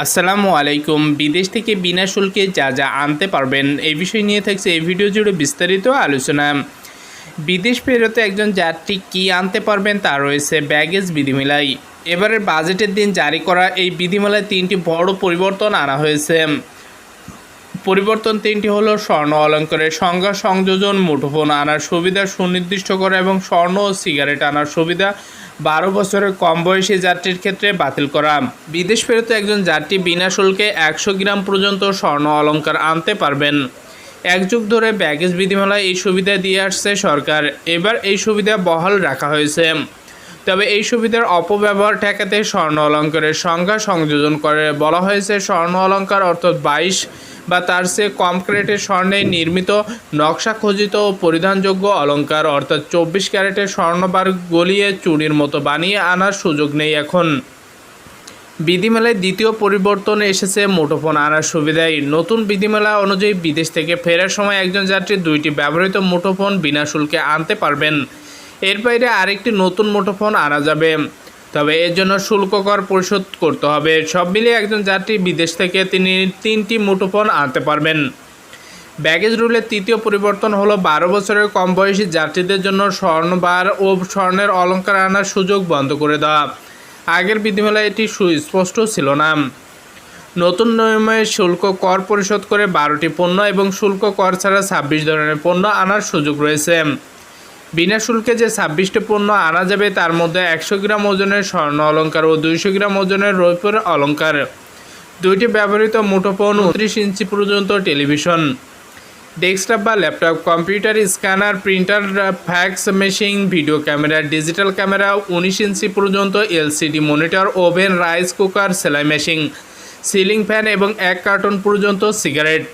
আসসালামু আলাইকুম। বিদেশ থেকে বিনা শুল্কে যা যা আনতে পারবেন, এই বিষয় নিয়ে থাকছে এই ভিডিও জুড়ে বিস্তারিত আলোচনা। বিদেশ ফেরতে একজন যাত্রী কী আনতে পারবেন তা রয়েছে ব্যাগেজ বিধিমেলায়। এবারের বাজেটের দিন জারি করা এই বিধিমেলায় তিনটি বড় পরিবর্তন আনা হয়েছে। পরিবর্তন তিনটি হলো স্বর্ণ অলঙ্কারের সংজ্ঞা, সংযোজন, মুঠোফোন আনার সুবিধা, সুনির্দিষ্ট করা এবং স্বর্ণ ও সিগারেট আনার সুবিধা বারো বছরের কম বয়সী যাত্রীর ক্ষেত্রে বাতিল করা। বিদেশ ফেরত একজন যাত্রী বিনা শুল্কে একশো গ্রাম পর্যন্ত স্বর্ণ অলঙ্কার আনতে পারবেন। এক যুগ ধরে ব্যাগেজ বিধিমালায় এই সুবিধা দিয়ে আসছে সরকার। এবার এই সুবিধা বহাল রাখা হয়েছে। তবে এই সুবিধার অপব্যবহার ঠেকাতে স্বর্ণ অলঙ্কারের সংখ্যা সংযোজন করে। বলা হয়েছে, স্বর্ণ অলঙ্কার অর্থাৎ বাইশ বা তার চেয়ে কম ক্যারেটের স্বর্ণে নির্মিত নকশা খচিত ও পরিধানযোগ্য অলঙ্কার অর্থাৎ চব্বিশ ক্যারেটের স্বর্ণবার গলিয়ে চুরির মতো বানিয়ে আনার সুযোগ নেই এখন। বিধিমেলায় দ্বিতীয় পরিবর্তন এসেছে, মুঠোফোন আনার সুবিধায়। নতুন বিধিমেলা অনুযায়ী বিদেশ থেকে ফেরার সময় একজন যাত্রী দুইটি ব্যবহৃত মুঠোফোন বিনা শুল্কে আনতে পারবেন। এর বাইরে আরেকটি নতুন মুঠোফোন আনা যাবে। তবে এর জন্য শুল্ক কর পরিশোধ করতে হবে। সব মিলিয়ে একজন যাত্রী বিদেশ থেকে তিনি তিনটি মুঠোফোন আনতে পারবেন। ব্যাগেজ রুলের তৃতীয় পরিবর্তন হলো বারো বছরের কম বয়সী যাত্রীদের জন্য স্বর্ণবার ও স্বর্ণের অলঙ্কার আনার সুযোগ বন্ধ করে দেওয়া। আগের বিধিমেলায় এটি সুস্পষ্ট ছিল না। নতুন নিয়মে শুল্ক কর পরিশোধ করে বারোটি পণ্য এবং শুল্ক কর ছাড়া ছাব্বিশ ধরনের পণ্য আনার সুযোগ রয়েছে। বিনা শুল্কে যে ছাব্বিশটি পণ্য আনা যাবে, তার মধ্যে একশো গ্রাম ওজনের স্বর্ণ অলঙ্কার ও দুইশো গ্রাম ওজনের রৌপ্যের অলঙ্কার। দুইটি ব্যবহৃত মুঠোফোন উনত্রিশ ইঞ্চি পর্যন্ত টেলিভিশন। ডেস্কটপ বা laptop, computer, scanner, printer, fax machine, video camera, digital camera, উনিশ ইঞ্চি পর্যন্ত LCD monitor, oven, rice cooker, সেলাই মেশিন, সিলিং ফ্যান এবং এক কার্টন পর্যন্ত সিগারেট।